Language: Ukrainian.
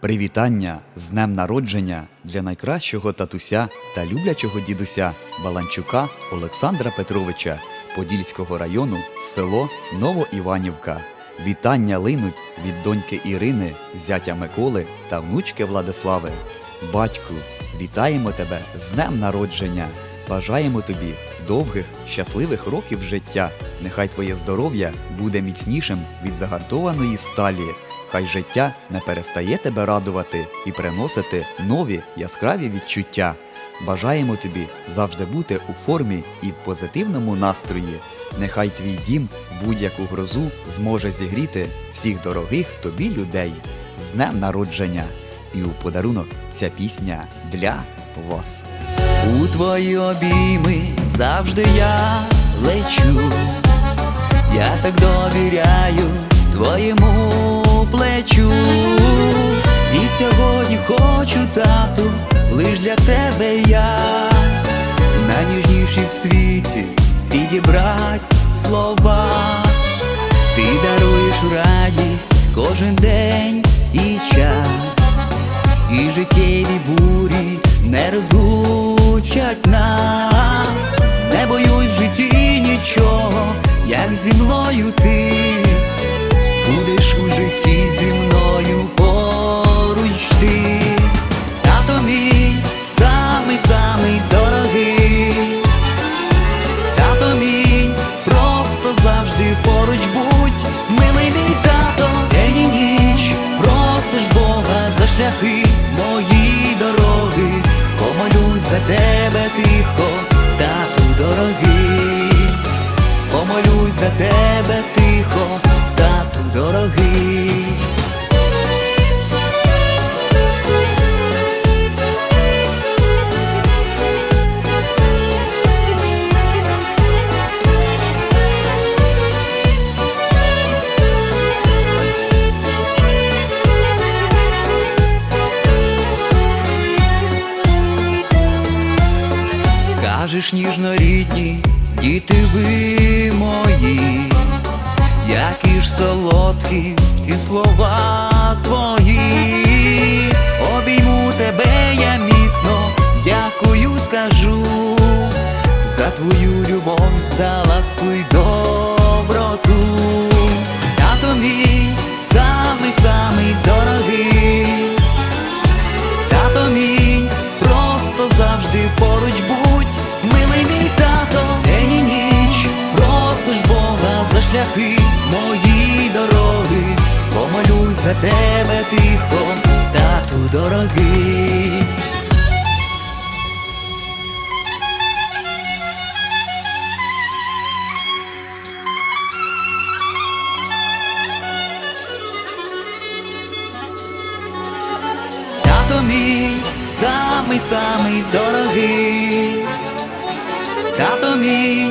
Привітання з днем народження для найкращого татуся та люблячого дідуся Баланчука Олександра Петровича Подільського району, село Новоіванівка. Вітання линуть від доньки Ірини, зятя Миколи та внучки Владислави. Батьку, вітаємо тебе з днем народження! Бажаємо тобі довгих, щасливих років життя. Нехай твоє здоров'я буде міцнішим від загартованої сталі. Хай життя не перестає тебе радувати і приносити нові яскраві відчуття. Бажаємо тобі завжди бути у формі і в позитивному настрої. Нехай твій дім будь-яку грозу зможе зігріти всіх дорогих тобі людей з днем народження. І у подарунок ця пісня для вас. У твої обійми завжди я лечу, я так довіряю твоєму плечу. І сьогодні хочу, тату, лиш для тебе я, найніжніші в світі підібрать слова. Ти даруєш радість кожен день і час, і життєві бурі не розлучать нас. Тебе тихо, тату дорогий, помолюсь за тебе тихо, тату дорогий. Скажеш ніжно рідні, діти ви мої, які ж солодкі ці слова твої, обійму тебе я міцно, дякую, скажу. За твою любов, за ласку й доброту. Тато мій самий самий шляхи мої дороги, помолюсь за тебе тихо, тату дорогий. Тато мій самий самий дорогий. Тато мій,